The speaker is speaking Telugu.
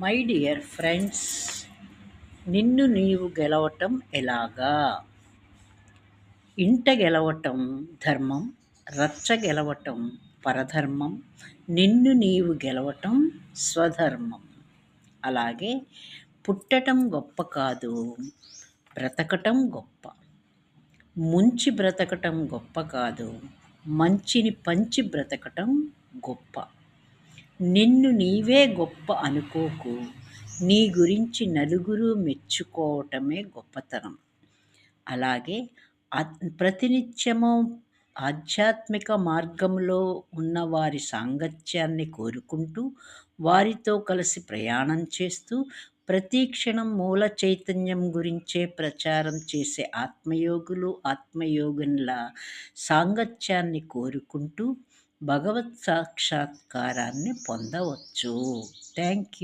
మై డియర్ ఫ్రెండ్స్ నిన్ను నీవు గెలవటం ఎలాగా? ఇంట గెలవటం ధర్మం రచ్చ గెలవటం పరధర్మం నిన్ను నీవు గెలవటం స్వధర్మం. అలాగే పుట్టటం గొప్ప కాదు బ్రతకటం గొప్ప. ముంచి బ్రతకటం గొప్ప కాదు మంచిని పంచి బ్రతకటం గొప్ప. నిన్ను నీవే గొప్ప అనుకోకు. నీ గురించి నలుగురు మెచ్చుకోవటమే గొప్పతనం. అలాగే ప్రతినిత్యము ఆధ్యాత్మిక మార్గంలో ఉన్న వారి సాంగత్యాన్ని కోరుకుంటూ వారితో కలిసి ప్రయాణం చేస్తూ ప్రతీక్షణం మూల చైతన్యం గురించే ప్రచారం చేసే ఆత్మయోగులు ఆత్మయోగుల సాంగత్యాన్ని కోరుకుంటూ భగవత్ సాక్షాత్కారాన్ని పొందవచ్చు. Thank you